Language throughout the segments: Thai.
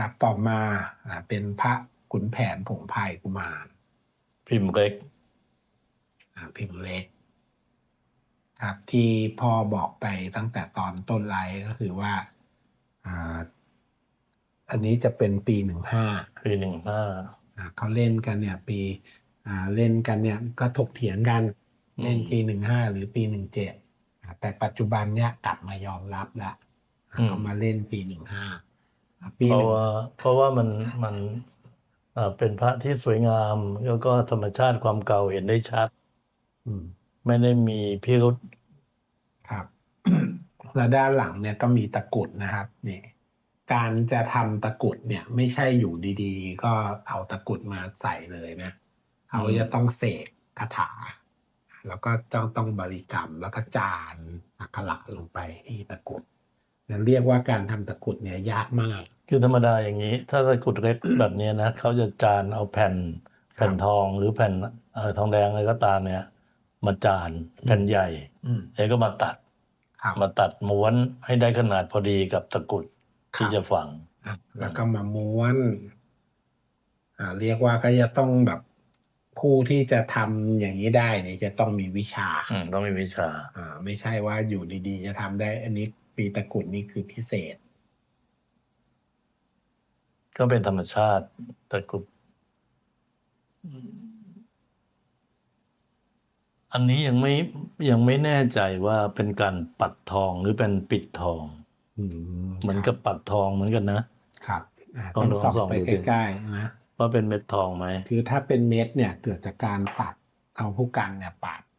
ครับต่อมาอ่าเป็นพระขุนแผนผงพายกุมาร พิมพ์เล็กอ่าพิมพ์เล็กครับที่พ่อบอกไปตั้งแต่ตอนต้นไลฟ์ก็คือว่าอ่าอันนี้จะเป็นปีหนึ่งห้าปีหนึ่งห้าเขาเล่นกันเนี่ย ปีอ่าเล่นกันเนี่ยก็ถกเถียงกันเล่นปีหนึ่งห้าหรือปีหนึ่งเจ็ดแต่ปัจจุบันเนี่ยกลับมายอมรับแล้วเอามาเล่นปีหนึ่งห้า ปีเพหราะนึ่งว่าเพราะว่ามันมันอ่าเป็นพระที่สวยงาม แล้วก็ธรรมชาติความเก่าเห็นได้ชัด อืม ไม่ได้มีพิรุษครับ แล้วด้านหลังเนี่ยก็มีตะกรุดนะครับนี่การจะทำตะกรุดเนี่ย ไม่ใช่อยู่ดีๆ ก็เอาตะกรุดมาใส่เลยนะเขาจะต้องเสกคาถา แล้วก็ต้องต้องบริกรรมแล้วก็จานอักขระลงไปที่ตะกรุด นั่นเรียกว่าการทำตะกรุดเนี่ยยากมาก คือธรรมดาอย่างนี้ ถ้าตะกรุดเล็กแบบนี้นะเขาจะจานเอาแผ่นแผ่นทองหรือแผ่นเอ่อทองแดงอะไรก็ตามเนี่ยมาจานแผ่นใหญ่อืมแล้วก็มาตัดครับมาตัดม้วนให้ได้ขนาดพอดีกับตะกรุดครับที่จะฝังอะแล้วก็มาม้วนอ่าเรียกว่าก็จะต้องแบบผู้ที่จะทำอย่างนี้ได้เนี่ยจะต้องมีวิชาอืมต้องมีวิชา อ่า ไม่ใช่ว่าอยู่ดีๆจะทำได้ อันนี้ ปีตะกรุดนี่คือพิเศษ ก็เป็นธรรมชาติตะกรุดอันนี้ยังไม่ยังไม่แน่ใจว่าเป็นการปัดทองหรือเป็นปิดทองอืมเหมือนกับปัดทองเหมือนกันนะครับอ่าต้ต้อองงส่องส่องไปดูดิใกล้ๆนะว่าเป็นเม็ดทองไหมคือถ้าเป็นเม็ดเนี่ยเกิดจากการปัดเอาผู้กันเนี่ยปัดอ่า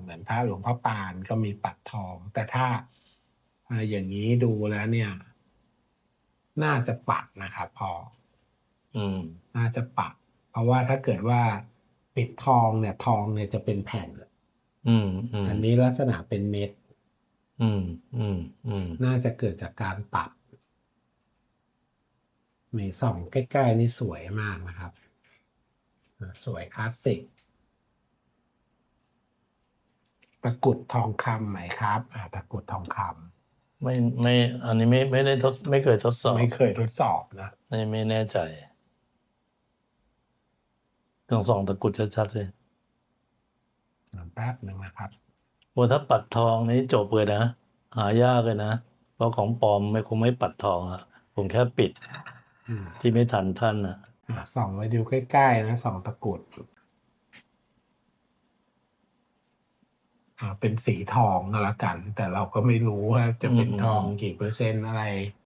เหมือนพระหลวงพ่อปานก็มีปัดทอง แต่ถ้าอ่าอย่างนี้ดูแล้วเนี่ย น่าจะปัดนะครับพอ อืม น่าจะปัด เพราะว่าถ้าเกิดว่าปิดทองเนี่ย ทองเนี่ยจะเป็นแผ่นอืมอืมอันนี้ลักษณะเป็นเม็ด อืม อืม อืม น่าจะเกิดจากการปัดมีส่องใกล้ ๆ นี่สวยมากนะครับอ่าสวยคลาสสิก ตะกรุดทองคำไหมครับ อ่าตะกรุดทองคไม่ไม่อันนี้ไม่ไม่ได้ทดไม่เคยทดสอำบไม่เคยทดสอบนะ ไม่ไม่แน่ใจต้องส่องตะกรุดชัดๆเลยแป๊บหนึ่งนะครับ โอ้ถ้าปัดทองนี่จบเลยนะหายากเลยนะเพราะของปลอมไม่คงไม่ปัดทองอะผมแค่ปิดอืมที่ไม่ทันท่านอะอะส่องไว้ดูใกล้ๆนะส่องตะกรุด อ่า เป็นสีทองก็แล้วกัน แต่เราก็ไม่รู้ว่าจะเป็นทองกี่เปอร์เซ็นต์อะไร